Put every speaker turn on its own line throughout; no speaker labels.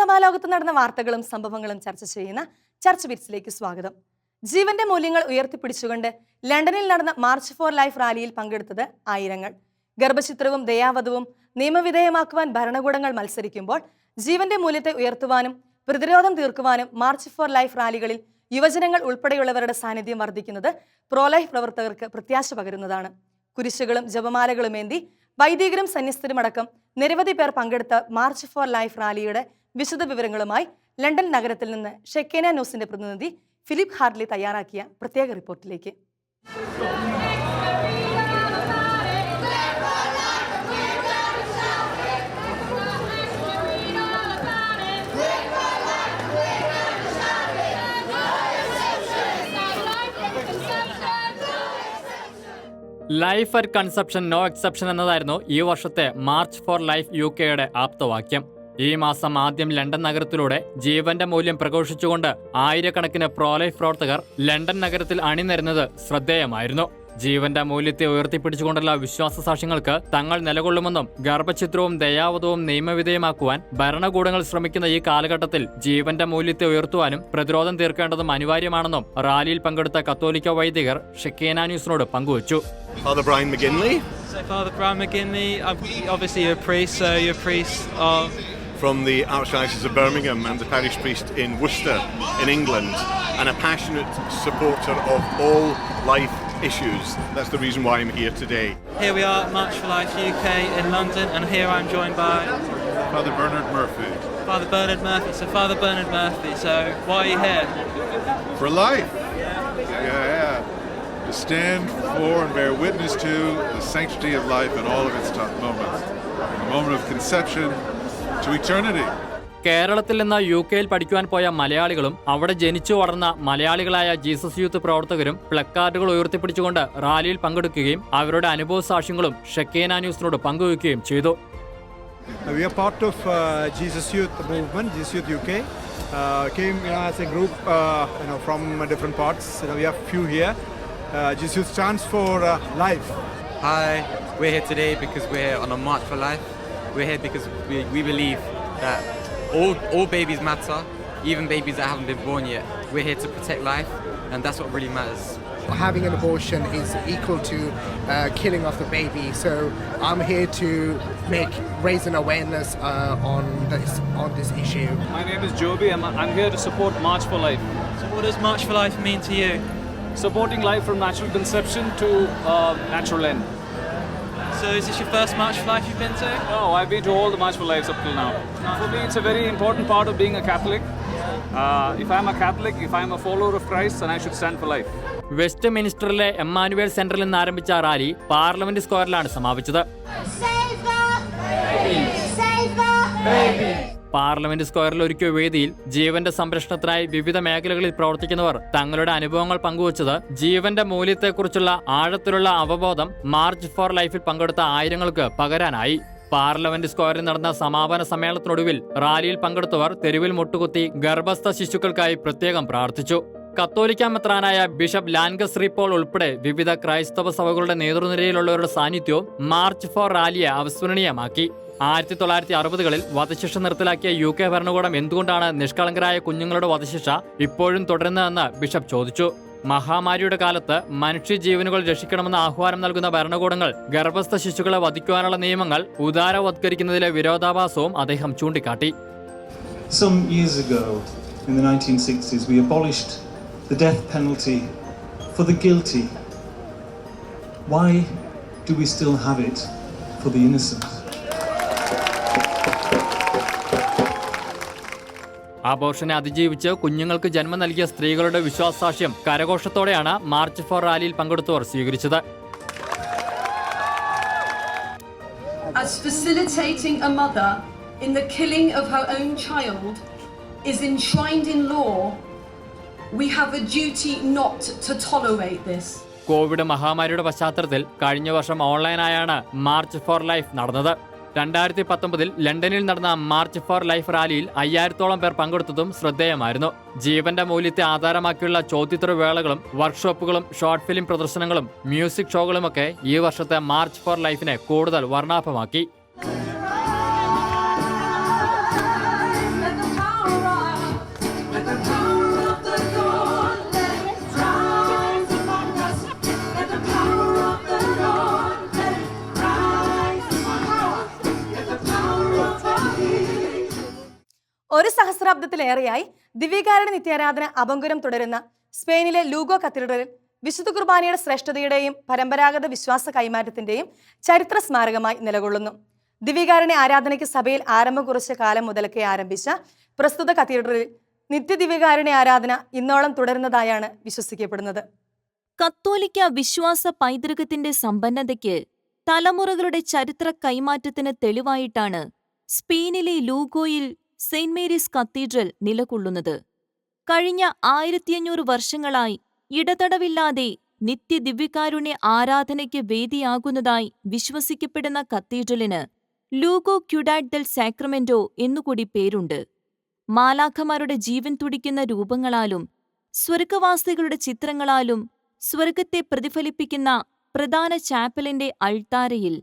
നിയമസഭാ ലോകത്ത് നടന്ന വാർത്തകളും സംഭവങ്ങളും ചർച്ച ചെയ്യുന്ന ചർച്ച ബിറ്റ്സിലേക്ക് സ്വാഗതം. ജീവന്റെ മൂല്യങ്ങൾ ഉയർത്തിപ്പിടിച്ചുകൊണ്ട് ലണ്ടനിൽ നടന്ന മാർച്ച് ഫോർ ലൈഫ് റാലിയിൽ പങ്കെടുത്തത് ആയിരങ്ങൾ. ഗർഭചിത്രവും ദയാവധവും നിയമവിധേയമാക്കുവാൻ ഭരണകൂടങ്ങൾ മത്സരിക്കുമ്പോൾ ജീവന്റെ മൂല്യത്തെ ഉയർത്തുവാനും പ്രതിരോധം തീർക്കുവാനും മാർച്ച് ഫോർ ലൈഫ് റാലികളിൽ യുവജനങ്ങൾ ഉൾപ്പെടെയുള്ളവരുടെ സാന്നിധ്യം വർദ്ധിക്കുന്നത് പ്രോലൈഫ് പ്രവർത്തകർക്ക് പ്രത്യാശ പകരുന്നതാണ്. കുരിശുകളും ജപമാലകളുമേന്തി വൈദികരും സന്യസ്തരുമടക്കം നിരവധി പേർ പങ്കെടുത്ത മാർച്ച് ഫോർ ലൈഫ് റാലിയുടെ വിശദ വിവരങ്ങളുമായി ലണ്ടൻ നഗരത്തിൽ നിന്ന് ഷെക്കേന ന്യൂസിന്റെ പ്രതിനിധി ഫിലിപ്പ് ഹാർലി തയ്യാറാക്കിയ പ്രത്യേക റിപ്പോർട്ടിലേക്ക്.
Life at conception no exception എന്നതായിരുന്നു ഈ വർഷത്തെ മാർച്ച് ഫോർ ലൈഫ് യു കെയുടെ ആപ്തവാക്യം. ഈ മാസം ആദ്യം ലണ്ടൻ നഗരത്തിലൂടെ ജീവന്റെ മൂല്യം പ്രഘോഷിച്ചുകൊണ്ട് ആയിരക്കണക്കിന് പ്രോലൈഫ് പ്രവർത്തകർ ലണ്ടൻ നഗരത്തിൽ അണിനിരുന്നത് ശ്രദ്ധേയമായിരുന്നു. ജീവന്റെ മൂല്യത്തെ ഉയർത്തിപ്പിടിച്ചുകൊണ്ടുള്ള വിശ്വാസ സാക്ഷ്യങ്ങൾക്ക് തങ്ങൾ നിലകൊള്ളുമെന്നും ഗർഭചിത്രവും ദയാവധവും നിയമവിധേയമാക്കുവാൻ ഭരണകൂടങ്ങൾ ശ്രമിക്കുന്ന ഈ കാലഘട്ടത്തിൽ ജീവന്റെ മൂല്യത്തെ ഉയർത്തുവാനും പ്രതിരോധം തീർക്കേണ്ടതും അനിവാര്യമാണെന്നും റാലിയിൽ പങ്കെടുത്ത കത്തോലിക്ക വൈദികർ ഷിക്കേന ന്യൂസിനോട് പങ്കുവച്ചു.
From the Archdiocese of Birmingham and the parish priest in Worcester in England, and a passionate supporter of all life issues. That's the reason why I'm here today.
Here we are at March for Life UK in London, and here I'm joined by
Father Bernard Murphy.
Father Bernard Murphy. So, Father Bernard Murphy, so why are you here?
For life. Yeah, yeah. To stand for and bear witness to the sanctity of life in all of its top moments. From the moment of conception to eternity.
കേരളത്തിൽ നിന്ന് U കെയിൽ പഠിക്കുവാൻ പോയ മലയാളികളും അവിടെ ജനിച്ചു വളർന്ന മലയാളികളായ ജീസസ് യൂത്ത് പ്രവർത്തകരും പ്ലക്കാർഡുകൾ ഉയർത്തിപ്പിടിച്ചുകൊണ്ട് റാലിയിൽ പങ്കെടുക്കുകയും അവരുടെ അനുഭവ സാക്ഷ്യങ്ങളും ഷക്കേന ന്യൂസിനോട് പങ്കുവയ്ക്കുകയും ചെയ്തു
Uh, We are part of uh, Jesus Youth movement, Jesus Youth UK. Uh, came you know, as a group uh, you know, from uh, different parts. You know, we have few here. Uh, Jesus Youth stands for uh, life.
Hi, we're here today because we're on a march for life. We're here because we, we believe that all, all babies matter, even babies that haven't been born yet. We're here to protect life, and that's what really matters.
having an abortion is equal to uh, killing of the baby. So I'm here to make raise an awareness uh, on this on this issue.
My name is Joby. I'm, I'm here to support March for Life.
So, what does March for Life mean to you?
Supporting life from natural conception to uh, natural end.
So, is this your first March for Life you've been to?
Oh, I've been to all the March for Lives up till now. For me, it's a very important part of being a Catholic. Uh, if I'm a Catholic, if I'm a follower of Christ, then I should stand for life.
വെസ്റ്റ് മിനിസ്റ്ററിലെ Emmanuel സെന്ററിൽ നിന്ന് ആരംഭിച്ച rally parliament സ്ക്വയറിലാണ് സമാപിച്ചത് parliament സ്ക്വയറിൽ ഒരുക്കിയ വേദിയിൽ ജീവന്റെ സംരക്ഷണത്തിനായി വിവിധ മേഖലകളിൽ പ്രവർത്തിക്കുന്നവർ തങ്ങളുടെ അനുഭവങ്ങൾ പങ്കുവച്ചത് ജീവന്റെ മൂല്യത്തെക്കുറിച്ചുള്ള ആഴത്തിലുള്ള അവബോധം മാർച്ച് ഫോർ ലൈഫിൽ പങ്കെടുത്ത ആയിരങ്ങൾക്ക് പകരാനായി. പാർലമെന്റ് സ്ക്വയറിൽ നടന്ന സമാപന സമ്മേളനത്തിനൊടുവിൽ റാലിയിൽ പങ്കെടുത്തവർ തെരുവിൽ മുട്ടുകുത്തി ഗർഭസ്ഥ ശിശുക്കൾക്കായി പ്രത്യേകം പ്രാർത്ഥിച്ചു. കത്തോലിക്ക മെത്രാനായ ബിഷപ്പ് ലാൻഗസ് പോൾ ഉൾപ്പെടെ വിവിധ ക്രൈസ്തവ സഭകളുടെ നേതൃനിരയിലുള്ളവരുടെ സാന്നിധ്യവും മാർച്ച് ഫോർ റാലിയെ അവിസ്മരണീയമാക്കി. ആയിരത്തി തൊള്ളായിരത്തി അറുപതുകളിൽ വധശിക്ഷ നിർത്തലാക്കിയ യു കെ ഭരണകൂടം എന്തുകൊണ്ടാണ് നിഷ്കളങ്കരായ കുഞ്ഞുങ്ങളുടെ വധശിക്ഷ ഇപ്പോഴും തുടരുന്നതെന്ന് ബിഷപ്പ് ചോദിച്ചു മഹാമാരിയുടെ കാലത്ത് മനുഷ്യജീവനുകൾ രക്ഷിക്കണമെന്ന ആഹ്വാനം നൽകുന്ന ഭരണകൂടങ്ങൾ ഗർഭസ്ഥ ശിശുക്കളെ വധിക്കുവാനുള്ള നിയമങ്ങൾ ഉദാരവത്കരിക്കുന്നതിലെ വിരോധാഭാസവും അദ്ദേഹം ചൂണ്ടിക്കാട്ടി
years ago, in the 1960s, we abolished the death penalty for the guilty. Why do we still have it for the innocent?
ആഘോഷനെ അതിജീവിച്ച് കുഞ്ഞുങ്ങൾക്ക് ജന്മം നൽകിയ സ്ത്രീകളുടെ വിശ്വാസാക്ഷ്യം കരഘോഷത്തോടെയാണ് മാർച്ച് ഫോർ റാലിയിൽ പങ്കെടുത്തവർ സ്വീകരിച്ചത്
as facilitating a mother in the killing of her own child is enshrined in law, we have a duty not to tolerate this.
Covid മഹാമാരിയുടെ പശ്ചാത്തലത്തിൽ കഴിഞ്ഞ വർഷം ഓൺലൈനായാണ് മാർച്ച് ഫോർ ലൈഫ് നടന്നത് രണ്ടായിരത്തി പത്തൊമ്പതിൽ ലണ്ടനിൽ നടന്ന മാർച്ച് ഫോർ ലൈഫ് റാലിയിൽ അയ്യായിരത്തോളം പേർ പങ്കെടുത്തതും ശ്രദ്ധേയമായിരുന്നു. ജീവന്റെ മൂല്യത്തെ ആധാരമാക്കിയുള്ള ചോദ്യോത്തര വേളകളും വർക്ക്ഷോപ്പുകളും ഷോർട്ട് ഫിലിം പ്രദർശനങ്ങളും മ്യൂസിക് ഷോകളുമൊക്കെ ഈ വർഷത്തെ മാർച്ച് ഫോർ ലൈഫിനെ കൂടുതൽ വർണാഭമാക്കി.
നൂറ്റാണ്ടിലേറെയായി ദിവ്യകാരുടെ നിത്യാരാധന അപങ്കുരം തുടരുന്ന സ്പെയിനിലെ ലൂഗോ കത്തീഡ്രലിൽ വിശുദ്ധ കുർബാനയുടെ ശ്രേഷ്ഠതയുടെയും പരമ്പരാഗത വിശ്വാസ കൈമാറ്റത്തിന്റെയും ചരിത്ര സ്മാരകമായി നിലകൊള്ളുന്നു. ദിവ്യകാരനെ ആരാധനയ്ക്ക് സഭയിൽ ആരംഭം കുറിച്ച കാലം മുതലൊക്കെ ആരംഭിച്ച പ്രസ്തുത കത്തീഡ്രലിൽ നിത്യദിവ്യകാരുണ്യ ആരാധന ഇന്നോളം തുടരുന്നതായാണ് വിശ്വസിക്കപ്പെടുന്നത്.
കത്തോലിക്ക വിശ്വാസ പൈതൃകത്തിന്റെ സമ്പന്നതയ്ക്ക് തലമുറകളുടെ ചരിത്ര കൈമാറ്റത്തിന് തെളിവായിട്ടാണ് സ്പെയിനിലെ ലൂഗോയിൽ സെയിന്റ് മേരീസ് കത്തീഡ്രൽ നിലകൊള്ളുന്നത്. കഴിഞ്ഞ ആയിരത്തിയഞ്ഞൂറ് വർഷങ്ങളായി ഇടതടവില്ലാതെ നിത്യദിവ്യകാരുണ്യ ആരാധനയ്ക്ക് വേദിയാകുന്നതായി വിശ്വസിക്കപ്പെടുന്ന കത്തീഡ്രലിന് ലൂഗോ ക്യുഡാറ്റ് ദൽ സാക്രമെന്റോ എന്നുകൂടി പേരുണ്ട്. മാലാഖമാരുടെ ജീവൻ തുടിക്കുന്ന രൂപങ്ങളാലും സ്വർഗവാസികളുടെ ചിത്രങ്ങളാലും സ്വർഗത്തെ പ്രതിഫലിപ്പിക്കുന്ന പ്രധാന ചാപ്പലിന്റെ അൾത്താരയിൽ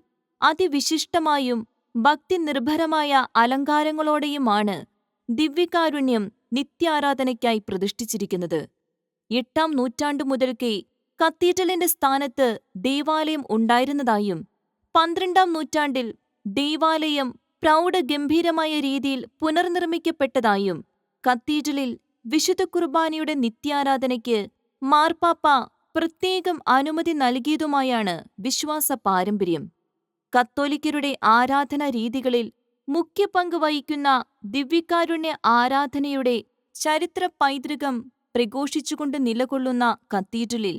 അതിവിശിഷ്ടമായും ഭക്തിനിർഭരമായ അലങ്കാരങ്ങളോടെയുമാണ് ദിവ്യകാരുണ്യം നിത്യാരാധനയ്ക്കായി പ്രതിഷ്ഠിച്ചിരിക്കുന്നത്. എട്ടാം നൂറ്റാണ്ടു മുതൽക്കേ കത്തീഡ്രലിന്റെ സ്ഥാനത്ത് ദേവാലയം ഉണ്ടായിരുന്നതായും പന്ത്രണ്ടാം നൂറ്റാണ്ടിൽ ദേവാലയം പ്രൗഢഗംഭീരമായ രീതിയിൽ പുനർനിർമ്മിക്കപ്പെട്ടതായും കത്തീഡ്രലിൽ വിശുദ്ധ കുർബാനയുടെ നിത്യാരാധനയ്ക്ക് മാർപ്പാപ്പ പ്രത്യേകം അനുമതി നൽകിയതുമായാണ് വിശ്വാസ പാരമ്പര്യം. കത്തോലിക്കരുടെ ആരാധന രീതികളിൽ മുഖ്യ പങ്ക് വഹിക്കുന്ന ദിവ്യകാരുണ്യ ആരാധനയുടെ ചരിത്ര പൈതൃകം പ്രഘോഷിച്ചുകൊണ്ട് നിലകൊള്ളുന്ന കത്തീഡ്രലിൽ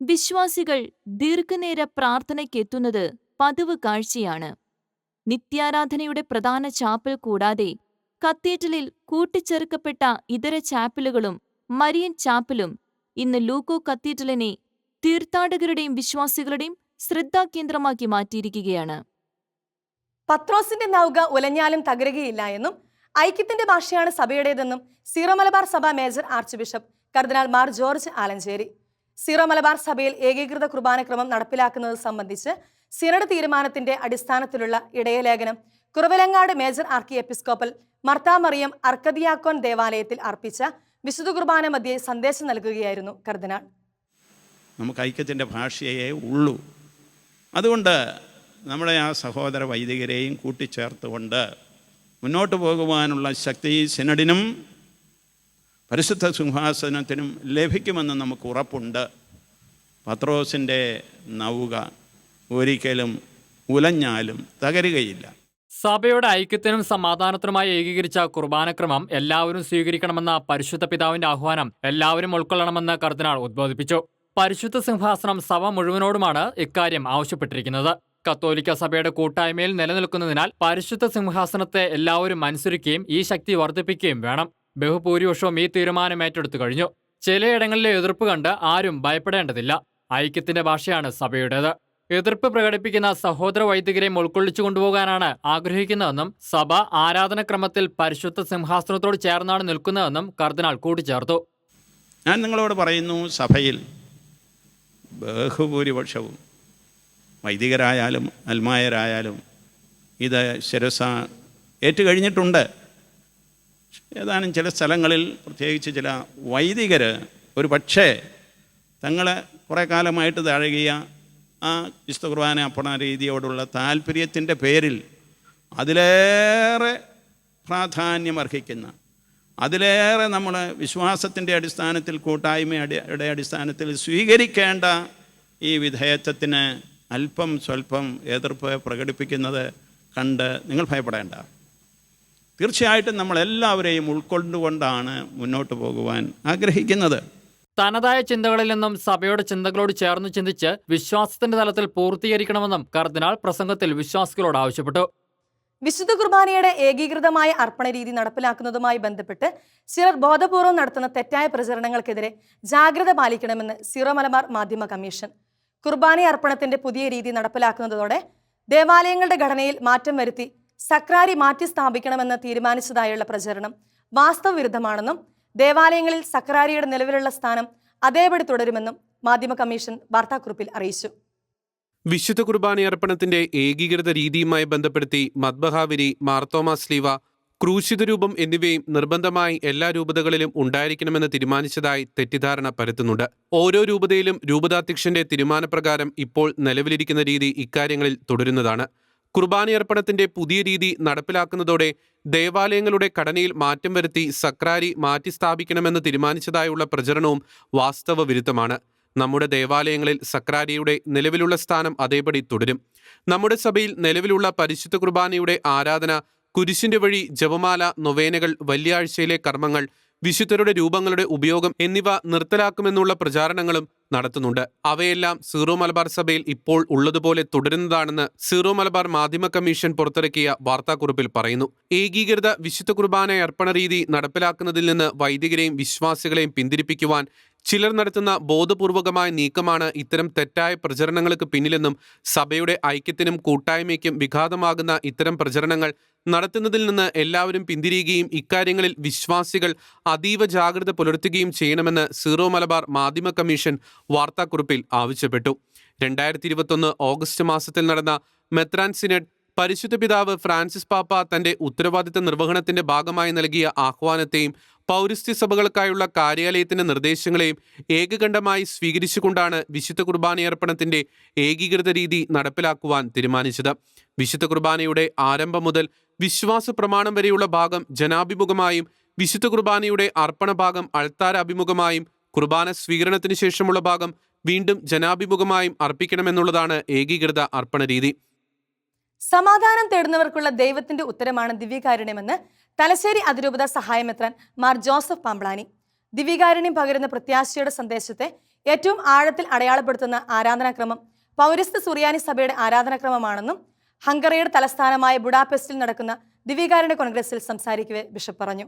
വിശ്വാസികൾ ദീർഘനേര പ്രാർത്ഥനയ്ക്കെത്തുന്നത് പതിവ് കാഴ്ചയാണ്. നിത്യാരാധനയുടെ പ്രധാന ചാപ്പൽ കൂടാതെ കത്തീഡ്രലിൽ കൂട്ടിച്ചേർക്കപ്പെട്ട ഇതര ചാപ്പലുകളും മരിയൻ ചാപ്പലും ഇന്ന് ലൂക്കോ കത്തീഡ്രലിനെ തീർത്ഥാടകരുടെയും വിശ്വാസികളുടെയും ശ്രദ്ധാകേന്ദ്രമാക്കി മാറ്റിയിരിക്കുകയാണ്.
പത്രോസിന്റെ നൗക ഉലഞ്ഞാലും തകരുകയില്ല എന്നും ഐക്യത്തിന്റെ ഭാഷയാണ് സഭയുടേതെന്നും സീറോ മലബാർ സഭ major archbishop cardinal Mar George Alencherry. Syro Malabar സഭയിൽ ഏകീകൃത കുർബാനക്രമം നടപ്പിലാക്കുന്നത് സംബന്ധിച്ച് സിനഡ് തീരുമാനത്തിന്റെ അടിസ്ഥാനത്തിലുള്ള ഇടയലേഖനം Kuravilangad major archiepiscopal Marthamariam അർക്കദിയാക്കോൻ ദേവാലയത്തിൽ അർപ്പിച്ച വിശുദ്ധ കുർബാന മധ്യേ സന്ദേശം നൽകുകയായിരുന്നു കർദിനാൾ.
നമുക്ക് ഐക്യത്തിന്റെ ഭാഷയേ ഉള്ളൂ. അതുകൊണ്ട് നമ്മുടെ ആ സഹോദര വൈദികരെയും കൂട്ടിച്ചേർത്തുകൊണ്ട് മുന്നോട്ട് പോകുവാനുള്ള ശക്തി സിനഡിനും പരിശുദ്ധ സിംഹാസനത്തിനും ലഭിക്കുമെന്ന് നമുക്ക് ഉറപ്പുണ്ട്. പത്രോസിന്റെ നൗക ഒരിക്കലും ഉലഞ്ഞാലും തകരുകയില്ല.
സഭയുടെ ഐക്യത്തിനും സമാധാനത്തിനുമായി ഏകീകരിച്ച കുർബാനക്രമം എല്ലാവരും സ്വീകരിക്കണമെന്ന പരിശുദ്ധ പിതാവിന്റെ ആഹ്വാനം എല്ലാവരും ഉൾക്കൊള്ളണമെന്ന് കർദിനാൾ ഉദ്ബോധിപ്പിച്ചു. പരിശുദ്ധ സിംഹാസനം സഭ മുഴുവനോടുമാണ് ഇക്കാര്യം ആവശ്യപ്പെട്ടിരിക്കുന്നത്. കത്തോലിക്ക സഭയുടെ കൂട്ടായ്മയിൽ നിലനിൽക്കുന്നതിനാൽ പരിശുദ്ധ സിംഹാസനത്തെ എല്ലാവരും അനുസരിക്കുകയും ഈ ശക്തി വർദ്ധിപ്പിക്കുകയും വേണം. ബഹുഭൂരിപക്ഷവും ഈ തീരുമാനം ഏറ്റെടുത്തു കഴിഞ്ഞു. ചിലയിടങ്ങളിലെ എതിർപ്പ് കണ്ട് ആരും ഭയപ്പെടേണ്ടതില്ല. ഐക്യത്തിന്റെ ഭാഷയാണ് സഭയുടേത്. എതിർപ്പ് പ്രകടിപ്പിക്കുന്ന സഹോദര വൈദികരെയും ഉൾക്കൊള്ളിച്ചു കൊണ്ടുപോകാനാണ് ആഗ്രഹിക്കുന്നതെന്നും സഭ ആരാധനക്രമത്തിൽ പരിശുദ്ധ സിംഹാസനത്തോട് ചേർന്നാണ് നിൽക്കുന്നതെന്നും കർദിനാൾ കൂട്ടിച്ചേർത്തു.
ഞാൻ നിങ്ങളോട് പറയുന്നു സഭയിൽ ബഹുഭൂരിപക്ഷവും. വൈദികരായാലും അൽമായരായാലും ഇത് ശിരസ ഏറ്റുകഴിഞ്ഞിട്ടുണ്ട്. ഏതാനും ചില സ്ഥലങ്ങളിൽ പ്രത്യേകിച്ച് ചില വൈദികർ ഒരു പക്ഷേ തങ്ങളെ കുറേ കാലമായിട്ട് തഴകിയ ആ വിശുദ്ധ കുർബാന അപ്പണ രീതിയോടുള്ള താല്പര്യത്തിന്റെ പേരിൽ അതിലേറെ പ്രാധാന്യം അർഹിക്കുന്ന അതിലേറെ നമ്മൾ വിശ്വാസത്തിന്റെ അടിസ്ഥാനത്തിൽ കൂട്ടായ്മയുടെ അടിസ്ഥാനത്തിൽ സ്വീകരിക്കേണ്ട ഈ വിധേയത്വത്തിന് അല്പം സ്വല്പം എതിർപ്പ് പ്രകടിപ്പിക്കുന്നത് കണ്ട് നിങ്ങൾ ഭയപ്പെടേണ്ട. തീർച്ചയായിട്ടും നമ്മളെല്ലാവരെയും ഉൾക്കൊണ്ടുകൊണ്ടാണ് മുന്നോട്ട് പോകുവാൻ ആഗ്രഹിക്കുന്നത്.
തനതായ ചിന്തകളിൽ നിന്നും സഭയുടെ ചിന്തകളോട് ചേർന്ന് ചിന്തിച്ച് വിശ്വാസത്തിന്റെ തലത്തിൽ പൂർത്തീകരിക്കണമെന്നും കർദിനാൾ പ്രസംഗത്തിൽ വിശ്വാസികളോട് ആവശ്യപ്പെട്ടു.
വിശുദ്ധ കുർബാനയുടെ ഏകീകൃതമായ അർപ്പണ രീതി നടപ്പിലാക്കുന്നതുമായി ബന്ധപ്പെട്ട് ചിലർ ബോധപൂർവം നടത്തുന്ന തെറ്റായ പ്രചരണങ്ങൾക്കെതിരെ ജാഗ്രത പാലിക്കണമെന്ന് സിറോ മലബാർ മാധ്യമ കമ്മീഷൻ. കുർബാന അർപ്പണത്തിന്റെ പുതിയ രീതി നടപ്പിലാക്കുന്നതോടെ ദേവാലയങ്ങളുടെ ഘടനയിൽ മാറ്റം വരുത്തി സക്രാരി മാറ്റി സ്ഥാപിക്കണമെന്ന് തീരുമാനിച്ചതായുള്ള പ്രചരണം വാസ്തവവിരുദ്ധമാണെന്നും ദേവാലയങ്ങളിൽ സക്രാരിയുടെ നിലവിലുള്ള സ്ഥാനം അതേപടി തുടരുമെന്നും മാധ്യമ കമ്മീഷൻ വാർത്താക്കുറിപ്പിൽ അറിയിച്ചു.
വിശുദ്ധ കുർബാന അർപ്പണത്തിന്റെ ഏകീകൃത രീതിയുമായി ബന്ധപ്പെടുത്തി മദ്ബഹാവിരി മാർത്തോമാ സ്ലീവ ക്രൂശിത രൂപം എന്നിവയും നിർബന്ധമായി എല്ലാ രൂപതകളിലും ഉണ്ടായിരിക്കണമെന്ന് തീരുമാനിച്ചതായി തെറ്റിദ്ധാരണ പരത്തുന്നുണ്ട്. ഓരോ രൂപതയിലും രൂപതാധ്യക്ഷന്റെ തീരുമാനപ്രകാരം ഇപ്പോൾ നിലവിലിരിക്കുന്ന രീതി ഇക്കാര്യങ്ങളിൽ തുടരുന്നതാണ്. കുർബാനയർപ്പണത്തിന്റെ പുതിയ രീതി നടപ്പിലാക്കുന്നതോടെ ദേവാലയങ്ങളുടെ ഘടനയിൽ മാറ്റം വരുത്തി സക്രാരി മാറ്റി സ്ഥാപിക്കണമെന്ന് തീരുമാനിച്ചതായുള്ള പ്രചരണവും വാസ്തവ വിരുദ്ധമാണ് നമ്മുടെ ദേവാലയങ്ങളിൽ സക്രാരിയുടെ നിലവിലുള്ള സ്ഥാനം അതേപടി തുടരും. നമ്മുടെ സഭയിൽ നിലവിലുള്ള പരിശുദ്ധ കുർബാനയുടെ ആരാധന കുരിശിന്റെ വഴി ജപമാല നൊവേനകൾ വലിയാഴ്ചയിലെ കർമ്മങ്ങൾ വിശുദ്ധരുടെ രൂപങ്ങളുടെ ഉപയോഗം എന്നിവ നിർത്തലാക്കുമെന്നുള്ള പ്രചാരണങ്ങളും നടത്തുന്നുണ്ട്. അവയെല്ലാം സീറോ മലബാർ സഭയിൽ ഇപ്പോൾ ഉള്ളതുപോലെ തുടരുന്നതാണെന്ന് സീറോ മലബാർ മാധ്യമ കമ്മീഷൻ പുറത്തിറക്കിയ വാർത്താക്കുറിപ്പിൽ പറയുന്നു. ഏകീകൃത വിശുദ്ധ കുർബാന അർപ്പണ രീതി നടപ്പിലാക്കുന്നതിൽ നിന്ന് വൈദികരെയും വിശ്വാസികളെയും പിന്തിരിപ്പിക്കുവാൻ ചിലർ നടത്തുന്ന ബോധപൂർവകമായ നീക്കമാണ് ഇത്തരം തെറ്റായ പ്രചരണങ്ങൾക്ക് പിന്നിലെന്നും സഭയുടെ ഐക്യത്തിനും കൂട്ടായ്മയ്ക്കും വിഘാതമാകുന്ന ഇത്തരം പ്രചരണങ്ങൾ നടത്തുന്നതിൽ നിന്ന് എല്ലാവരും പിന്തിരിയുകയും ഇക്കാര്യങ്ങളിൽ വിശ്വാസികൾ അതീവ ജാഗ്രത പുലർത്തുകയും ചെയ്യണമെന്ന് സീറോ മലബാർ മാധ്യമ കമ്മീഷൻ വാർത്താക്കുറിപ്പിൽ ആവശ്യപ്പെട്ടു. രണ്ടായിരത്തി ഇരുപത്തൊന്ന് ഓഗസ്റ്റ് മാസത്തിൽ നടന്ന മെത്രാൻ സിനഡ് പരിശുദ്ധ പിതാവ് ഫ്രാൻസിസ് പാപ്പ തന്റെ ഉത്തരവാദിത്ത നിർവഹണത്തിന്റെ ഭാഗമായി നൽകിയ ആഹ്വാനത്തെയും പൗരസ്ത്യ സഭകൾക്കായുള്ള കാര്യാലയത്തിന്റെ നിർദ്ദേശങ്ങളെയും ഏകകണ്ഠമായി സ്വീകരിച്ചുകൊണ്ടാണ് വിശുദ്ധ കുർബാനയർപ്പണത്തിന്റെ ഏകീകൃത രീതി നടപ്പിലാക്കുവാൻ തീരുമാനിച്ചത്. വിശുദ്ധ കുർബാനയുടെ ആരംഭം മുതൽ വിശ്വാസ പ്രമാണം വരെയുള്ള ഭാഗം ജനാഭിമുഖമായും വിശുദ്ധ കുർബാനയുടെ അർപ്പണ ഭാഗം അൾത്താര അഭിമുഖമായും കുർബാന സ്വീകരണത്തിന് ശേഷമുള്ള ഭാഗം വീണ്ടും ജനാഭിമുഖമായും അർപ്പിക്കണമെന്നുള്ളതാണ് ഏകീകൃത അർപ്പണ രീതി.
സമാധാനം തേടുന്നവർക്കുള്ള ദൈവത്തിന്റെ ഉത്തരമാണ് ദിവ്യകാരുണ്യമെന്ന് തലശ്ശേരി അതിരൂപത സഹായമെത്രൻ മാർ ജോസഫ് പാമ്പ്ളാനി ദിവികാരുണ്യം പകരുന്ന പ്രത്യാശയുടെ സന്ദേശത്തെ ഏറ്റവും ആഴത്തിൽ അടയാളപ്പെടുത്തുന്ന ആരാധനാക്രമം പൗരസ്ത്യ സുറിയാനി സഭയുടെ ആരാധനാക്രമമാണെന്നും ഹംഗറിയുടെ തലസ്ഥാനമായ ബുഡാപെസ്റ്റിൽ നടക്കുന്ന ദിവികാരുണ്യ കോൺഗ്രസിൽ സംസാരിക്കവെ ബിഷപ്പ് പറഞ്ഞു.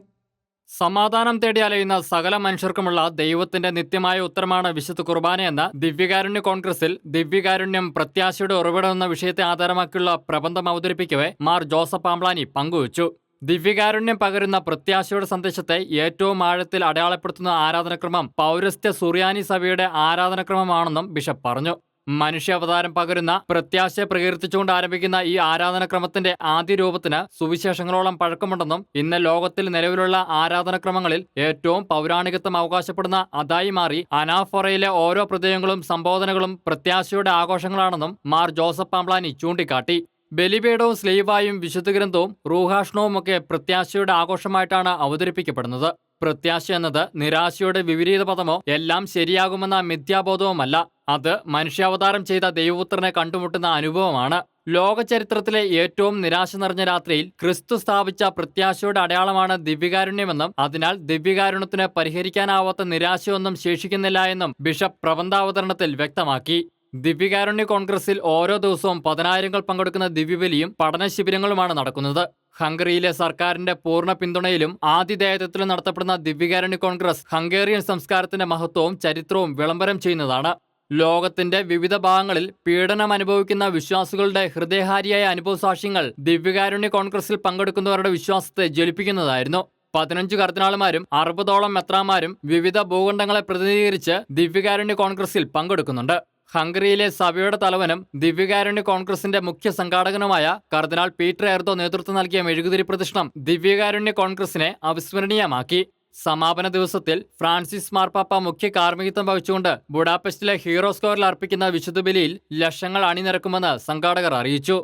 സമാധാനം തേടി അലയുന്ന സകല മനുഷ്യർക്കുമുള്ള ദൈവത്തിന്റെ നിത്യമായ ഉത്തരമാണ് വിശുദ്ധ കുർബാനയെന്ന ദിവ്യകാരുണ്യ കോൺഗ്രസിൽ ദിവ്യകാരുണ്യം പ്രത്യാശയുടെ ഉറവിടം എന്ന വിഷയത്തെ ആധാരമാക്കിയുള്ള പ്രബന്ധം അവതരിപ്പിക്കവെ മാർ ജോസഫ് പാംബ്ലാനി പങ്കുവച്ചു. ദിവ്യകാരുണ്യം പകരുന്ന പ്രത്യാശയുടെ സന്ദേശത്തെ ഏറ്റവും ആഴത്തിൽ അടയാളപ്പെടുത്തുന്ന ആരാധനക്രമം പൗരസ്ത്യ സുറിയാനി സഭയുടെ ആരാധനക്രമമാണെന്നും ബിഷപ്പ് പറഞ്ഞു. മനുഷ്യാവതാരം പകരുന്ന പ്രത്യാശയെ പ്രകീർത്തിച്ചുകൊണ്ട് ആരംഭിക്കുന്ന ഈ ആരാധനക്രമത്തിന്റെ ആദ്യ രൂപത്തിന് സുവിശേഷങ്ങളോളം പഴക്കമുണ്ടെന്നും ഇന്ന് ലോകത്തിൽ നിലവിലുള്ള ആരാധനക്രമങ്ങളിൽ ഏറ്റവും പൗരാണികത്വം അവകാശപ്പെടുന്ന അതായി മാറി അനാഫോറയിലെ ഓരോ പ്രത്യയങ്ങളും സംബോധനകളും പ്രത്യാശയുടെ ആഘോഷങ്ങളാണെന്നും മാർ ജോസഫ് പാംപ്ലാനി ചൂണ്ടിക്കാട്ടി. ബലിപീഠവും സ്ലീവായും വിശുദ്ധ ഗ്രന്ഥവും റൂഹാഷ്ണവും ഒക്കെ പ്രത്യാശയുടെ ആഘോഷമായിട്ടാണ് അവതരിപ്പിക്കപ്പെടുന്നത്. പ്രത്യാശ എന്നത് നിരാശയുടെ വിപരീത പദമോ എല്ലാം ശരിയാകുമെന്ന മിഥ്യാബോധവുമല്ല. അത് മനുഷ്യാവതാരം ചെയ്ത ദൈവപുത്രനെ കണ്ടുമുട്ടുന്ന അനുഭവമാണ്. ലോകചരിത്രത്തിലെ ഏറ്റവും നിരാശ നിറഞ്ഞ രാത്രിയിൽ ക്രിസ്തു സ്ഥാപിച്ച പ്രത്യാശയുടെ അടയാളമാണ് ദിവ്യകാരുണ്യമെന്നും അതിനാൽ ദിവ്യകാരുണ്യത്തിന് പരിഹരിക്കാനാവാത്ത നിരാശയൊന്നും ശേഷിക്കുന്നില്ല എന്നും ബിഷപ്പ് പ്രബന്ധാവതരണത്തിൽ വ്യക്തമാക്കി. ദിവ്യകാരുണ്യ കോൺഗ്രസിൽ ഓരോ ദിവസവും പതിനായിരങ്ങൾ പങ്കെടുക്കുന്ന ദിവ്യബലിയും പഠന ശിബിരങ്ങളുമാണ് നടക്കുന്നത്. ഹംഗറിയിലെ സർക്കാരിന്റെ പൂർണ പിന്തുണയിലും ആതിഥേയത്വത്തിലും നടത്തപ്പെടുന്ന ദിവ്യകാരുണ്യ കോൺഗ്രസ് ഹംഗേറിയൻ സംസ്കാരത്തിന്റെ മഹത്വവും ചരിത്രവും വിളംബരം ചെയ്യുന്നതാണ്. ലോകത്തിന്റെ വിവിധ ഭാഗങ്ങളിൽ പീഡനം അനുഭവിക്കുന്ന വിശ്വാസികളുടെ ഹൃദയഹാരിയായ അനുഭവസാക്ഷ്യങ്ങൾ ദിവ്യകാരുണ്യ കോൺഗ്രസിൽ പങ്കെടുക്കുന്നവരുടെ വിശ്വാസത്തെ ജ്വലിപ്പിക്കുന്നതായിരുന്നു. പതിനഞ്ച് കർദിനാളുമാരും അറുപതോളം മെത്രാമാരും വിവിധ ഭൂഖണ്ഡങ്ങളെ പ്രതിനിധീകരിച്ച് ദിവ്യകാരുണ്യ കോൺഗ്രസിൽ പങ്കെടുക്കുന്നുണ്ട്. ഹംഗറിയിലെ സഭയുടെ തലവനും ദിവ്യകാരുണ്യ കോൺഗ്രസിന്റെ മുഖ്യ സംഘാടകനുമായ കർദിനാൾ പീറ്റർ എർദോ നേതൃത്വം നൽകിയ മെഴുകുതിരി പ്രദക്ഷിണം ദിവ്യകാരുണ്യ കോൺഗ്രസിനെ അവിസ്മരണീയമാക്കി. സമാപന ദിവസത്തിൽ ഫ്രാൻസിസ് മാർപ്പാപ്പ മുഖ്യ കാർമ്മികത്വം വഹിച്ചുകൊണ്ട് ബുഡാപെസ്റ്റിലെ ഹീറോ സ്ക്വയറിൽ അർപ്പിക്കുന്ന വിശുദ്ധ ബലിയിൽ ലക്ഷങ്ങൾ അണിനിരക്കുമെന്ന് സംഘാടകർ അറിയിച്ചു.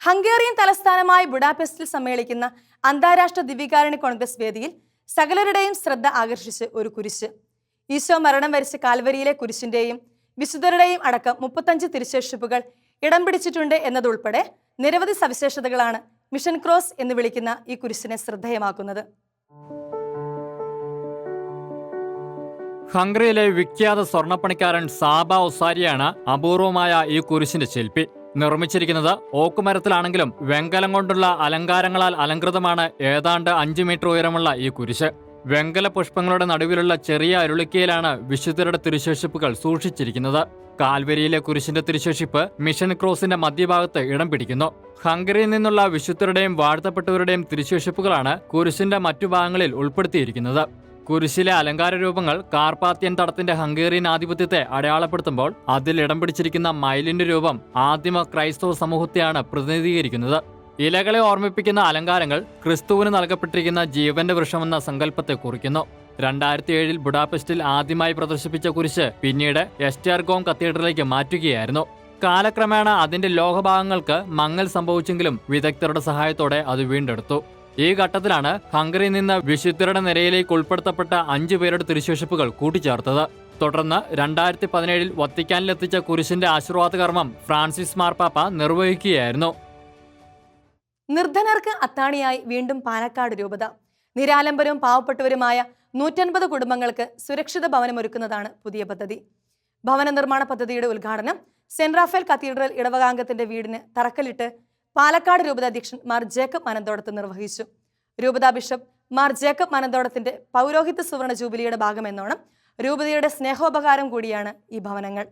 ഹംഗേറിയൻ തലസ്ഥാനമായ ബുഡാപെസ്റ്റിൽ സമ്മേളിക്കുന്ന അന്താരാഷ്ട്ര ദിവ്യകാരുണ്യ കോൺഗ്രസ് വേദിയിൽ സകലരുടെയും ശ്രദ്ധ ആകർഷിച്ച് ഒരു കുരിശ്. ഈശോ മരണം വരിച്ച കാൽവരിയിലെ കുരിശിന്റെയും വിശുദ്ധരുടെയും അടക്കം മുപ്പത്തഞ്ച് തിരുശേഷിപ്പുകൾ ഇടം പിടിച്ചിട്ടുണ്ട് എന്നതുൾപ്പെടെ നിരവധി സവിശേഷതകളാണ് മിഷൻ ക്രോസ് എന്ന് വിളിക്കുന്ന ഈ കുരിശിനെ ശ്രദ്ധേയമാക്കുന്നത്.
ഹംഗറിയിലെ വിഖ്യാത സ്വർണപ്പണിക്കാരൻ സാബ ഒസാരിയാണ് അപൂർവമായ ഈ കുരിശിന്റെ ശില്പി. നിർമ്മിച്ചിരിക്കുന്നത് ഓക്കുമരത്തിലാണെങ്കിലും വെങ്കലം കൊണ്ടുള്ള അലങ്കാരങ്ങളാൽ അലങ്കൃതമാണ് ഏതാണ്ട് അഞ്ചു മീറ്റർ ഉയരമുള്ള ഈ കുരിശ്. വെങ്കല പുഷ്പങ്ങളുടെ നടുവിലുള്ള ചെറിയ അരുളിക്കയിലാണ് വിശുദ്ധരുടെ തിരുശേഷിപ്പുകൾ സൂക്ഷിച്ചിരിക്കുന്നത്. കാൽവരിയിലെ കുരിശിന്റെ തിരുശേഷിപ്പ് മിഷൻ ക്രോസിന്റെ മധ്യഭാഗത്ത് ഇടം പിടിക്കുന്നു. ഹംഗറിയിൽ നിന്നുള്ള വിശുദ്ധരുടെയും വാഴ്ത്തപ്പെട്ടവരുടെയും തിരുശേഷിപ്പുകളാണ് കുരിശിന്റെ മറ്റു ഭാഗങ്ങളിൽ ഉൾപ്പെടുത്തിയിരിക്കുന്നത്. കുരിശിലെ അലങ്കാര രൂപങ്ങൾ കാർപ്പാത്യൻ തടത്തിന്റെ ഹംഗേറിയൻ ആധിപത്യത്തെ അടയാളപ്പെടുത്തുമ്പോൾ അതിൽ ഇടം പിടിച്ചിരിക്കുന്ന മൈലിന്റെ രൂപം ആദിമ ക്രൈസ്തവ സമൂഹത്തെയാണ് പ്രതിനിധീകരിക്കുന്നത്. ഇലകളെ ഓർമ്മിപ്പിക്കുന്ന അലങ്കാരങ്ങൾ ക്രിസ്തുവിന് നൽകപ്പെട്ടിരിക്കുന്ന ജീവന്റെ വൃക്ഷമെന്ന സങ്കല്പത്തെ കുറിക്കുന്നു. രണ്ടായിരത്തി ഏഴിൽ ബുഡാപെസ്റ്റിൽ ആദ്യമായി പ്രദർശിപ്പിച്ച കുരിശ് പിന്നീട് എസ്റ്റാർഗോം കത്തീഡ്രലിലേക്ക് മാറ്റുകയായിരുന്നു. കാലക്രമേണ അതിന്റെ ലോഹഭാഗങ്ങൾക്ക് മങ്ങൽ സംഭവിച്ചെങ്കിലും വിദഗ്ധരുടെ സഹായത്തോടെ അത് വീണ്ടെടുത്തു. ഈ ഘട്ടത്തിലാണ് ഹംഗറിയിൽ നിന്ന് വിശുദ്ധരുടെ നിരയിലേക്ക് ഉൾപ്പെടുത്തപ്പെട്ട അഞ്ചു പേരുടെ തിരുശേഷിപ്പുകൾ കൂട്ടിച്ചേർത്തത്. തുടർന്ന് രണ്ടായിരത്തി പതിനേഴിൽ വത്തിക്കാനിലെത്തിച്ച കുരിശിന്റെ ആശീർവാദ കർമ്മം ഫ്രാൻസിസ് മാർപ്പാപ്പ നിർവഹിക്കുകയായിരുന്നു.
നിർധനർക്ക് അത്താണിയായി വീണ്ടും പാലക്കാട് രൂപത. നിരാലംബരവും പാവപ്പെട്ടവരുമായ നൂറ്റൻപത് കുടുംബങ്ങൾക്ക് സുരക്ഷിത ഭവനമൊരുക്കുന്നതാണ് പുതിയ പദ്ധതി. ഭവന നിർമ്മാണ പദ്ധതിയുടെ ഉദ്ഘാടനം സെന്റ് റാഫേൽ കത്തീഡ്രൽ ഇടവകാംഗത്തിന്റെ വീടിന് തറക്കല്ലിട്ട് പാലക്കാട് രൂപത അധ്യക്ഷൻ മാർ ജേക്കബ് മനന്തോടത്ത് നിർവഹിച്ചു. രൂപത ബിഷപ്പ് മാർ ജേക്കബ് മനന്തോടത്തിന്റെ പൗരോഹിത്യ സുവർണ ജൂബിലിയുടെ ഭാഗമെന്നോണം രൂപതയുടെ സ്നേഹോപകാരം കൂടിയാണ് ഈ ഭവനങ്ങൾ.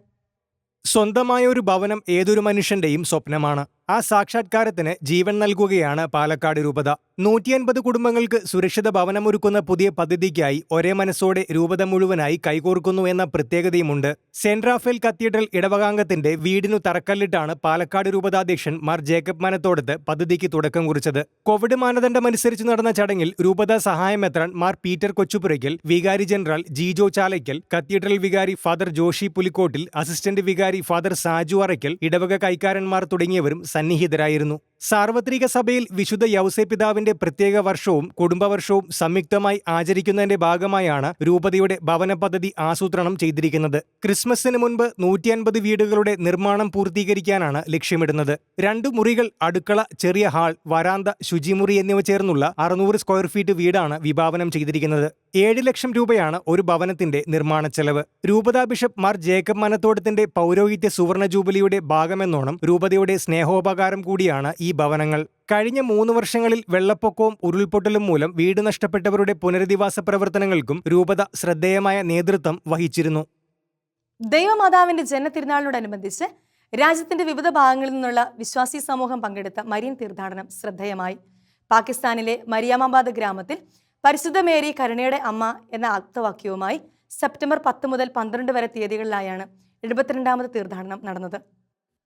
സ്വന്തമായ ഒരു ഭവനം ഏതൊരു മനുഷ്യന്റെയും സ്വപ്നമാണ്. ആ സാക്ഷാത്കാരത്തിന് ജീവൻ നൽകുകയാണ് പാലക്കാട് രൂപത. നൂറ്റിയൻപത് കുടുംബങ്ങൾക്ക് സുരക്ഷിത ഭവനമൊരുക്കുന്ന പുതിയ പദ്ധതിക്കായി ഒരേ മനസ്സോടെ രൂപത മുഴുവനായി കൈകോർക്കുന്നു എന്ന പ്രത്യേകതയുമുണ്ട്. സെന്റ് റാഫേൽ കത്തീഡ്രൽ ഇടവകാംഗത്തിന്റെ വീടിനു തറക്കല്ലിട്ടാണ് പാലക്കാട് രൂപതാധ്യക്ഷൻ മാർ ജേക്കബ് മനത്തോടത്ത് പദ്ധതിക്ക് തുടക്കം കുറിച്ചത്. കോവിഡ് മാനദണ്ഡമനുസരിച്ച് നടന്ന ചടങ്ങിൽ രൂപത സഹായമെത്രാൻ മാർ പീറ്റർ കൊച്ചുപുരയ്ക്കൽ വികാരി ജനറൽ ജിജോ ചാലയ്ക്കൽ കത്തീഡ്രൽ വികാരി ഫാദർ ജോഷി പുലിക്കോട്ടിൽ അസിസ്റ്റന്റ് വികാരി ഫാദർ സാജു അറയ്ക്കൽ ഇടവക കൈക്കാരന്മാർ തുടങ്ങിയവരും സന്നിഹിതരായിരുന്നു. സാർവത്രിക സഭയിൽ വിശുദ്ധ യൗസേ പിതാവിന്റെ പ്രത്യേക വർഷവും കുടുംബവർഷവും സംയുക്തമായി ആചരിക്കുന്നതിന്റെ ഭാഗമായാണ് രൂപതയുടെ ഭവന പദ്ധതി ആസൂത്രണം ചെയ്തിരിക്കുന്നത്. ക്രിസ്മസിന് മുൻപ് നൂറ്റി അൻപത് വീടുകളുടെ നിർമ്മാണം പൂർത്തീകരിക്കാനാണ് ലക്ഷ്യമിടുന്നത്. രണ്ടു മുറികൾ അടുക്കള ചെറിയ ഹാൾ വരാന്ത ശുചിമുറി എന്നിവ ചേർന്നുള്ള അറുന്നൂറ് സ്ക്വയർ ഫീറ്റ് വീടാണ് വിഭാവനം ചെയ്തിരിക്കുന്നത്. ഏഴ് ലക്ഷം രൂപയാണ് ഒരു ഭവനത്തിന്റെ നിർമ്മാണ ചെലവ്. രൂപതാ ബിഷപ്പ് മാർ ജേക്കബ് മനത്തോടത്തിന്റെ പൗരോഹിത്യ സുവർണ ജൂബിലിയുടെ ഭാഗമെന്നോണം രൂപതയുടെ സ്നേഹോപകാരം കൂടിയാണ് ഈ ഭവനങ്ങൾ കഴിഞ്ഞ മൂന്ന് വർഷങ്ങളിൽ വെള്ളപ്പൊക്കവും ഉരുൾപൊട്ടലും മൂലം വീട് നഷ്ടപ്പെട്ടവരുടെ പുനരധിവാസ പ്രവർത്തനങ്ങൾക്കും രൂപത ശ്രദ്ധേയമായ നേതൃത്വം വഹിച്ചിരുന്നു.
ദൈവമാതാവിന്റെ ജനത്തിരുനാളിനോടനുബന്ധിച്ച് രാജ്യത്തിന്റെ വിവിധ ഭാഗങ്ങളിൽ നിന്നുള്ള വിശ്വാസി സമൂഹം പങ്കെടുത്ത മരിയൻ തീർത്ഥാടനം ശ്രദ്ധേയമായി. പാകിസ്ഥാനിലെ മരിയാമാബാദ് ഗ്രാമത്തിൽ പരിശുദ്ധ മേരി കരുണയുടെ അമ്മ എന്ന ആപ്തവാക്യവുമായി സെപ്റ്റംബർ പത്ത് മുതൽ പന്ത്രണ്ട് വരെ തീയതികളിലായാണ് എഴുപത്തിരണ്ടാമത് തീർത്ഥാടനം നടന്നത്.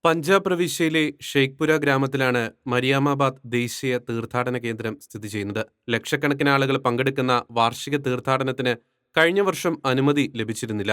പഞ്ചാബ് പ്രവിശ്യയിലെ ഷെയ്ഖ്പുര ഗ്രാമത്തിലാണ് മരിയാമാബാദ് ദേശീയ തീർത്ഥാടന കേന്ദ്രം സ്ഥിതി ചെയ്യുന്നത്. ലക്ഷക്കണക്കിന് ആളുകൾ പങ്കെടുക്കുന്ന വാർഷിക തീർത്ഥാടനത്തിന് കഴിഞ്ഞ വർഷം അനുമതി ലഭിച്ചിരുന്നില്ല.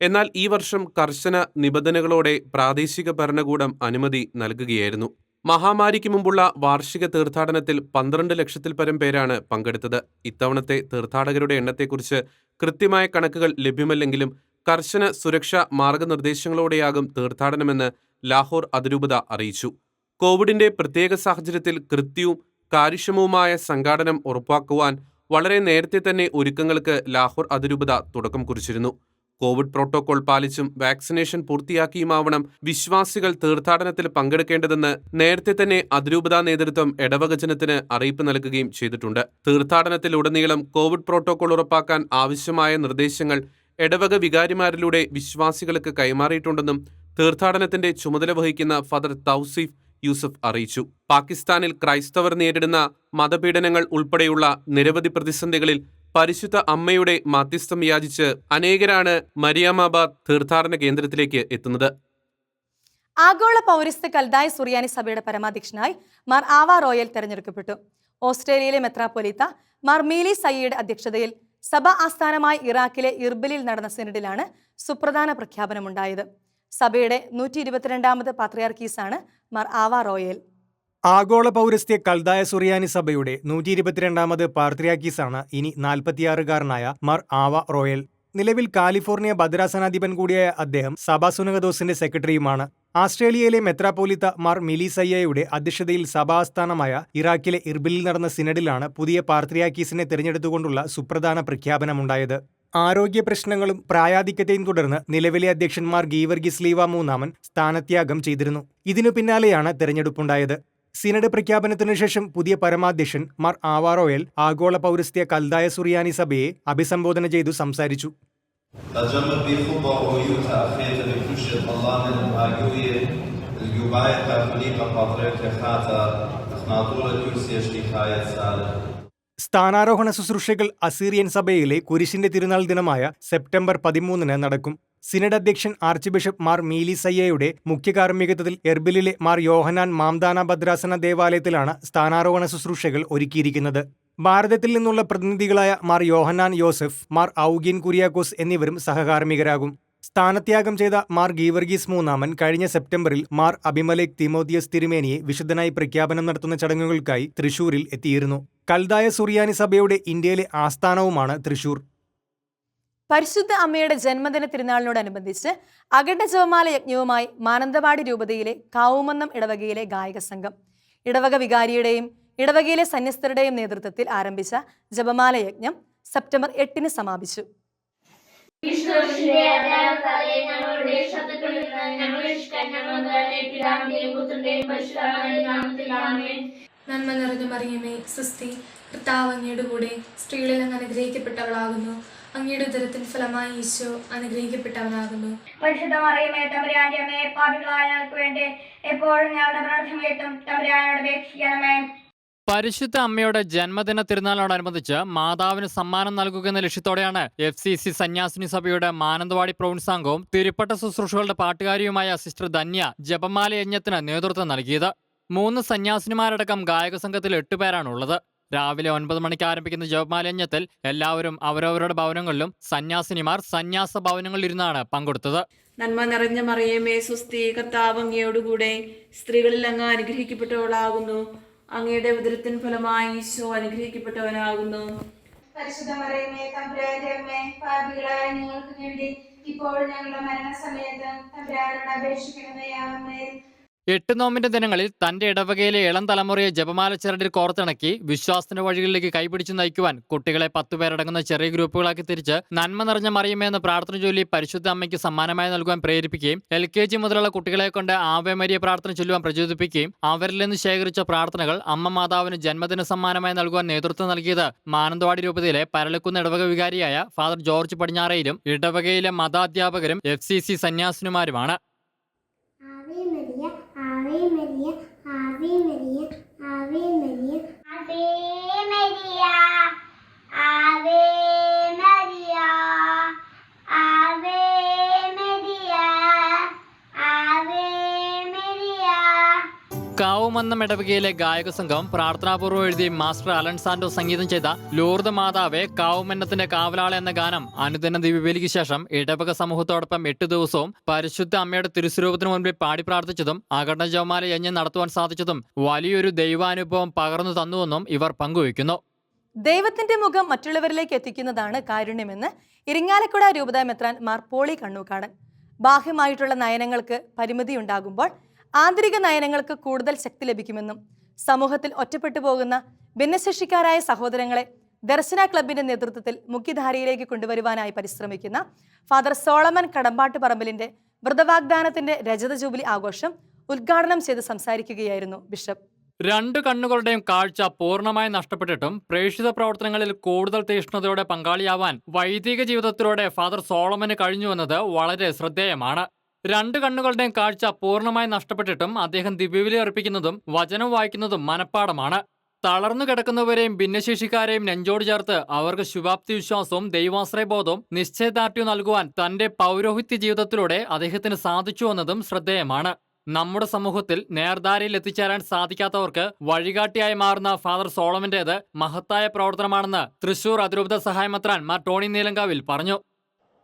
എന്നാൽ ഈ വർഷം കർശന നിബന്ധനകളോടെ പ്രാദേശിക ഭരണകൂടം അനുമതി നൽകുകയായിരുന്നു. മഹാമാരിക്ക് മുമ്പുള്ള വാർഷിക തീർത്ഥാടനത്തിൽ പന്ത്രണ്ട് ലക്ഷത്തിൽ പരം പേരാണ് പങ്കെടുത്തത്. ഇത്തവണത്തെ തീർത്ഥാടകരുടെ എണ്ണത്തെക്കുറിച്ച് കൃത്യമായ കണക്കുകൾ ലഭ്യമല്ലെങ്കിലും കർശന സുരക്ഷാ മാർഗനിർദ്ദേശങ്ങളോടെയാകും തീർത്ഥാടനമെന്ന് ലാഹോർ അതിരൂപത അറിയിച്ചു. കോവിഡിന്റെ പ്രത്യേക സാഹചര്യത്തിൽ കൃത്യവും കാര്യക്ഷമവുമായ സംഘാടനം ഉറപ്പാക്കുവാൻ വളരെ നേരത്തെ തന്നെ ഒരുക്കങ്ങൾക്ക് ലാഹോർ അതിരൂപത തുടക്കം കുറിച്ചിരുന്നു. കോവിഡ് പ്രോട്ടോകോൾ പാലിച്ചും വാക്സിനേഷൻ പൂർത്തിയാക്കിയുമാവണം വിശ്വാസികൾ തീർത്ഥാടനത്തിൽ പങ്കെടുക്കേണ്ടതെന്ന് നേരത്തെ തന്നെ അതിരൂപതാ നേതൃത്വം ഇടവകജനത്തിന് അറിയിപ്പ് നൽകുകയും ചെയ്തിട്ടുണ്ട്. തീർത്ഥാടനത്തിലുടനീളം കോവിഡ് പ്രോട്ടോകോൾ ഉറപ്പാക്കാൻ ആവശ്യമായ നിർദ്ദേശങ്ങൾ ഇടവക വികാരിമാരിലൂടെ വിശ്വാസികൾക്ക് കൈമാറിയിട്ടുണ്ടെന്നും തീർത്ഥാടനത്തിന്റെ ചുമതല വഹിക്കുന്ന ഫാദർ തൗസീഫ് യൂസഫ് അറിയിച്ചു. പാകിസ്ഥാനിൽ ക്രൈസ്തവർ നേരിടുന്ന മതപീഡനങ്ങൾ ഉൾപ്പെടെയുള്ള നിരവധി പ്രതിസന്ധികളിൽ പരിശുദ്ധ അമ്മയുടെ മാധ്യസ്ഥം യാചിച്ച് അനേകരാണ് മരിയാമാബാദ് തീർത്ഥാടന കേന്ദ്രത്തിലേക്ക് എത്തുന്നത്.
ആഗോള പൗരസ്ത്യ കൽദായ സുറിയാനി സഭയുടെ പരമാധ്യക്ഷനായി മാർ ആവ റോയൽ തെരഞ്ഞെടുക്കപ്പെട്ടു. ഓസ്ട്രേലിയയിലെ മെത്രാപ്പൊലീത്ത മാർ മീലി സയ്യയുടെ അധ്യക്ഷതയിൽ സഭ ആസ്ഥാനമായ ഇറാഖിലെ ഇർബിലിൽ നടന്ന സിനഡിലാണ് സുപ്രധാന പ്രഖ്യാപനമുണ്ടായത്. സഭയുടെ നൂറ്റി ഇരുപത്തിരണ്ടാമത് പാത്രിയാർക്കീസാണ് മാർ ആവ റോയൽ.
ആഗോള പൗരസ്ത്യ കൽദായ സുറിയാനി സഭയുടെ നൂറ്റി ഇരുപത്തിരണ്ടാമത് പാർത്രിയാക്കീസാണ് ഇനി നാൽപ്പത്തിയാറുകാരനായ മാർ ആവ റോയൽ. നിലവിൽ കാലിഫോർണിയ ഭദ്രാസനാധിപൻ കൂടിയായ അദ്ദേഹം സഭാ സുനകദോസിന്റെ സെക്രട്ടറിയുമാണ്. ആസ്ട്രേലിയയിലെ മെത്രാപോലിത്ത മാർ മിലിസയ്യയുടെ അധ്യക്ഷതയിൽ സഭാസ്ഥാനമായ ഇറാഖിലെ ഇർബിലിൽ നടന്ന സിനഡിലാണ് പുതിയ പാർത്രിയാക്കീസിനെ തിരഞ്ഞെടുത്തുകൊണ്ടുള്ള സുപ്രധാന പ്രഖ്യാപനമുണ്ടായത്. ആരോഗ്യ പ്രശ്നങ്ങളും പ്രായാധിക്യത്തെയും തുടർന്ന് നിലവിലെ അധ്യക്ഷന്മാർ ഗീവർഗിസ് ലീവ മൂന്നാമൻ സ്ഥാനത്യാഗം ചെയ്തിരുന്നു. ഇതിനു പിന്നാലെയാണ് തെരഞ്ഞെടുപ്പുണ്ടായത്. സിനഡ് പ്രഖ്യാപനത്തിനു ശേഷം പുതിയ പരമാധ്യക്ഷൻ മാർ ആവാറോയൽ ആഗോള പൗരസ്ത്യ കൽദായ സുറിയാനി സഭയെ അഭിസംബോധന ചെയ്തു സംസാരിച്ചു. സ്ഥാനാരോഹണ ശുശ്രൂഷകൾ അസീറിയൻ സഭയിലെ കുരിശിന്റെ തിരുനാൾ ദിനമായ സെപ്റ്റംബർ പതിമൂന്നിന് നടക്കും. സിനഡ് അധ്യക്ഷൻ ആർച്ച് ബിഷപ്പ് മാർ മീലിസയ്യയുടെ മുഖ്യകാർമ്മികത്വത്തിൽ എർബിലിലെ മാർ യോഹനാൻ മാംദാന ഭദ്രാസന ദേവാലയത്തിലാണ് സ്ഥാനാരോഹണ ശുശ്രൂഷകൾ ഒരുക്കിയിരിക്കുന്നത്. ഭാരതത്തിൽ നിന്നുള്ള പ്രതിനിധികളായ മാർ യോഹനാൻ യോസഫ് മാർ ഔഗിൻ കുര്യാക്കോസ് എന്നിവരും സഹകാർമ്മികരാകും. സ്ഥാനത്യാഗം ചെയ്ത മാർ ഗീവർഗീസ് മൂന്നാമൻ കഴിഞ്ഞ സെപ്റ്റംബറിൽ മാർ അഭിമലേഖ് തിമോത്തിയസ് തിരുമേനിയെ വിശുദ്ധനായി പ്രഖ്യാപനം നടത്തുന്ന ചടങ്ങുകൾക്കായി തൃശൂരിൽ എത്തിയിരുന്നു. കൽദായ സുറിയാനി സഭയുടെ ഇന്ത്യയിലെ ആസ്ഥാനവുമാണ് തൃശൂർ.
പരിശുദ്ധ അമ്മയുടെ ജന്മദിന തിരുനാളിനോടനുബന്ധിച്ച് അഖണ്ഡ ജപമാല യജ്ഞവുമായി മാനന്തവാടി രൂപതയിലെ കാവുമന്നം ഇടവകയിലെ ഗായക സംഘം ഇടവക വികാരിയുടെയും ഇടവകയിലെ സന്യസ്തരുടെയും നേതൃത്വത്തിൽ ആരംഭിച്ച ജപമാല യജ്ഞം സെപ്റ്റംബർ എട്ടിന് സമാപിച്ചു.
നന്മ നിറഞ്ഞ മറിയമേ സുസ്തി കർത്താവ് അങ്ങയുടെ കൂടെ സ്ത്രീകളിൽ അങ്ങ് അനുഗ്രഹിക്കപ്പെട്ടവളാകുന്നു. അങ്ങയുടെ ഉദരത്തിൻ ഫലമായി ഈശോ അനുഗ്രഹിക്കപ്പെട്ടവനാകുന്നു.
പരിശുദ്ധ മറിയമേ തമ്പുരാന്റെ പാപികളായ വേണ്ടി എപ്പോഴും ഞങ്ങളുടെ മരണസമയത്തും തമ്പുരാനോട് അപേക്ഷിക്കണമേ.
പരിശുദ്ധ അമ്മയുടെ ജന്മദിന തിരുനാളിനോടനുബന്ധിച്ച് മാതാവിന് സമ്മാനം നൽകുക എന്ന ലക്ഷ്യത്തോടെയാണ് എഫ് സി സി സന്യാസിനി സഭയുടെ മാനന്തവാടി പ്രൗൺസാംഗവും തിരുപ്പട്ട ശുശ്രൂഷകളുടെ പാട്ടുകാരിയുമായ സിസ്റ്റർ ധന്യ ജപമാല യജ്ഞത്തിന് നേതൃത്വം നൽകിയത്. മൂന്ന് സന്യാസിനിമാരടക്കം ഗായക സംഘത്തിൽ എട്ടുപേരാണുള്ളത് രാവിലെ ഒൻപത് മണിക്ക് ആരംഭിക്കുന്ന ജപമാല യജ്ഞത്തിൽ എല്ലാവരും അവരവരുടെ ഭവനങ്ങളിലും സന്യാസിനിമാർ സന്യാസ ഭവനങ്ങളിലിരുന്നാണ് പങ്കെടുത്തത്.
നന്മ നിറഞ്ഞ മറിയമേ സുസ്ഥി കർത്താവങ്ങയോടുകൂടെ സ്ത്രീകളിൽ അങ്ങ് അനുഗ്രഹിക്കപ്പെട്ടവളാകുന്നു. അങ്ങയുടെ ഉദരത്തിൻ ഫലമായി ഈശോ അനുഗ്രഹിക്കപ്പെട്ടവനാകുന്നു.
ഇപ്പോൾ ഞങ്ങളുടെ മരണസമയത്ത് തമ്പുരാനോട് അപേക്ഷിക്കണമേ
എട്ട് നോമ്പിന്റെ ദിനങ്ങളിൽ തന്റെ ഇടവകയിലെ ഇളം തലമുറയെ ജപമാല ചരടിൽ കോർത്തിണക്കി വിശ്വാസത്തിന്റെ വഴികളിലേക്ക് കൈപിടിച്ചു നയിക്കുവാൻ കുട്ടികളെ പത്തുപേരടങ്ങുന്ന ചെറിയ ഗ്രൂപ്പുകളാക്കി തിരിച്ച് നന്മ നിറഞ്ഞ മറിയമേ എന്ന് പ്രാർത്ഥന ചൊല്ലി പരിശുദ്ധ അമ്മയ്ക്ക് സമ്മാനമായി നൽകുവാൻ പ്രേരിപ്പിക്കുകയും എൽ കെ ജി മുതലുള്ള കുട്ടികളെ കൊണ്ട് ആവേമരിയ പ്രാർത്ഥന ചൊല്ലുവാൻ പ്രചോദിപ്പിക്കുകയും അവരിൽ നിന്ന് ശേഖരിച്ച പ്രാർത്ഥനകൾ അമ്മ മാതാവിന് ജന്മദിന സമ്മാനമായി നൽകുവാൻ നേതൃത്വം നൽകിയത് മാനന്തവാടി രൂപതയിലെ പരലക്കുന്ന ഇടവക വികാരിയായ ഫാദർ ജോർജ് പടിഞ്ഞാറയിലും ഇടവകയിലെ മതാധ്യാപകരും എഫ് സി സി സന്യാസിനുമാരുമാണ്.
ആവേ മരിയ ആവേ മരിയ ആവേ മരിയ. ആവേ മരിയ ആവേ
കാവുമന്നം ഇടവകയിലെ ഗായക സംഘം പ്രാർത്ഥനാപൂർവം എഴുതി മാസ്റ്റർ അലൻ സാന്റോ സംഗീതം ചെയ്ത ലൂർദ് മാതാവെ കാവുമന്നത്തിന്റെ കാവലാളെ എന്ന ഗാനം അനുദിന ദിവ്യബലിക്ക് ശേഷം ഇടവക സമൂഹത്തോടൊപ്പം എട്ട് ദിവസവും പരിശുദ്ധ അമ്മയുടെ തിരുസ്വരൂപത്തിന് മുൻപിൽ പാടി പ്രാർത്ഥിച്ചതും അകട ജവമാല യജ്ഞം നടത്തുവാൻ സാധിച്ചതും വലിയൊരു ദൈവാനുഭവം പകർന്നു തന്നുവെന്നും ഇവർ പങ്കുവയ്ക്കുന്നു.
ദൈവത്തിന്റെ മുഖം മറ്റുള്ളവരിലേക്ക് എത്തിക്കുന്നതാണ് കാരുണ്യമെന്ന് ഇരിങ്ങാലക്കുട രൂപതാ മെത്രാൻ മാർ പോളി കണ്ണൂക്കാടൻ. ബാഹ്യമായിട്ടുള്ള നയനങ്ങൾക്ക് പരിമിതിയുണ്ടാകുമ്പോൾ ആന്തരിക നയനങ്ങൾക്ക് കൂടുതൽ ശക്തി ലഭിക്കുമെന്നും സമൂഹത്തിൽ ഒറ്റപ്പെട്ടു പോകുന്ന ഭിന്നശേഷിക്കാരായ സഹോദരങ്ങളെ ദർശന ക്ലബിന്റെ നേതൃത്വത്തിൽ മുഖ്യധാരയിലേക്ക് കൊണ്ടുവരുവാനായി പരിശ്രമിക്കുന്ന ഫാദർ സോളമൻ കടമ്പാട്ട് പറമ്പലിന്റെ വ്രതവാഗ്ദാനത്തിന്റെ രജത ജൂബിലി ആഘോഷം ഉദ്ഘാടനം ചെയ്ത് സംസാരിക്കുകയായിരുന്നു ബിഷപ്പ്.
രണ്ട് കണ്ണുകളുടെയും കാഴ്ച പൂർണമായി നഷ്ടപ്പെട്ടിട്ടും പ്രേക്ഷിത പ്രവർത്തനങ്ങളിൽ കൂടുതൽ തീഷ്ണതയോടെ പങ്കാളിയാവാൻ വൈദിക ജീവിതത്തിലൂടെ ഫാദർ സോളമന് കഴിഞ്ഞുവെന്നത് വളരെ ശ്രദ്ധേയമാണ്. രണ്ട് കണ്ണുകളുടെയും കാഴ്ച പൂർണമായി നഷ്ടപ്പെട്ടിട്ടും അദ്ദേഹം ദിവ്യവിലി അർപ്പിക്കുന്നതും വചനം വായിക്കുന്നതും മനഃപ്പാടമാണ്. തളർന്നു കിടക്കുന്നവരെയും ഭിന്നശേഷിക്കാരെയും നെഞ്ചോട് ചേർത്ത് അവർക്ക് ശുഭാപ്തി വിശ്വാസവും ദൈവാശ്രയബോധവും നിശ്ചയദാർഢ്യവും നൽകുവാൻ തന്റെ പൗരോഹിത്യ ജീവിതത്തിലൂടെ അദ്ദേഹത്തിന് സാധിച്ചു എന്നതും ശ്രദ്ധേയമാണ്. നമ്മുടെ സമൂഹത്തിൽ നേർധാരയിൽ എത്തിച്ചേരാൻ സാധിക്കാത്തവർക്ക് വഴികാട്ടിയായി മാറുന്ന ഫാദർ സോളമന്റേത് മഹത്തായ പ്രവർത്തനമാണെന്ന് തൃശൂർ അതിരൂപത സഹായമത്രാൻ മാർ ടോണി നീലങ്കാവിൽ പറഞ്ഞു.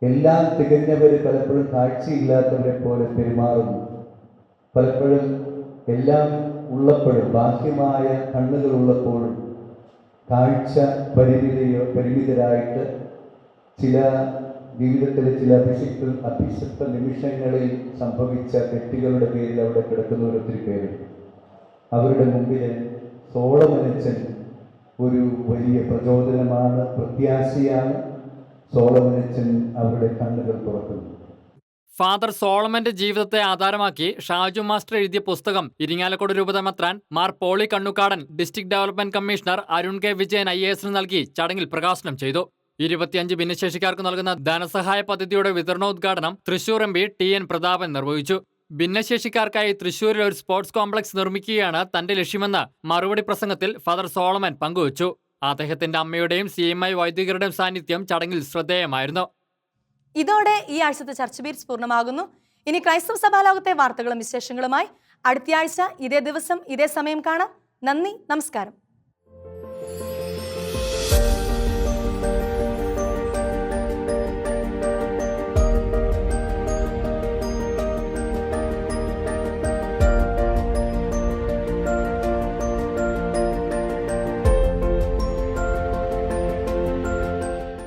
എല്ലാം തികഞ്ഞവർ പലപ്പോഴും കാഴ്ചയില്ലാത്തവരെ പോലെ പെരുമാറുന്നു. പലപ്പോഴും എല്ലാം ഉള്ളപ്പോഴും ബാഹ്യമായ കണ്ണുകൾ ഉള്ളപ്പോഴും കാഴ്ച പരിമിതിയോ പരിമിതരായിട്ട് ചില ജീവിതത്തിലെ ചില അഭിഷിക്ത അഭിഷിക്ത നിമിഷങ്ങളിൽ സംഭവിച്ച തെറ്റുകളുടെ പേരിൽ അവിടെ കിടക്കുന്ന ഒത്തിരി പേരുണ്ട് അവരുടെ മുമ്പിൽ സോളമനച്ചൻ ഒരു വലിയ പ്രചോദനമാണ് പ്രത്യാശയാണ്. അവരുടെ കണ്ണുകൾ തുറക്കുന്നു.
ഫാദർ സോളമന്റെ ജീവിതത്തെ ആധാരമാക്കി ഷാജു മാസ്റ്റർ എഴുതിയ പുസ്തകം Irinjalakuda രൂപതമത്രാൻ Mar Poly Kannookadan district development commissioner Arun K Vijayan I എസിന് നൽകി ചടങ്ങിൽ പ്രകാശനം ചെയ്തു. ഇരുപത്തിയഞ്ച് ഭിന്നശേഷിക്കാർക്ക് നൽകുന്ന ധനസഹായ പദ്ധതിയുടെ വിതരണോദ്ഘാടനം Thrissur M P T N Prathapan നിർവഹിച്ചു. ഭിന്നശേഷിക്കാർക്കായി തൃശൂരിൽ ഒരു സ്പോർട്സ് കോംപ്ലക്സ് നിർമ്മിക്കുകയാണ് തന്റെ ലക്ഷ്യമെന്ന് മറുപടി പ്രസംഗത്തിൽ ഫാദർ സോളമൻ പങ്കുവച്ചു. അദ്ദേഹത്തിന്റെ അമ്മയുടെയും സി എം ഐ വൈദികരുടെയും സാന്നിധ്യം ചടങ്ങിൽ ശ്രദ്ധേയമായിരുന്നു.
ഇതോടെ ഈ ആഴ്ചത്തെ ചർച്ച ബീറ്റ്സ് പൂർണമാകുന്നു. ഇനി ക്രൈസ്തവ സഭാലോകത്തെ വാർത്തകളും വിശേഷങ്ങളുമായി അടുത്തയാഴ്ച ഇതേ ദിവസം ഇതേ സമയം കാണാം. നന്ദി നമസ്കാരം.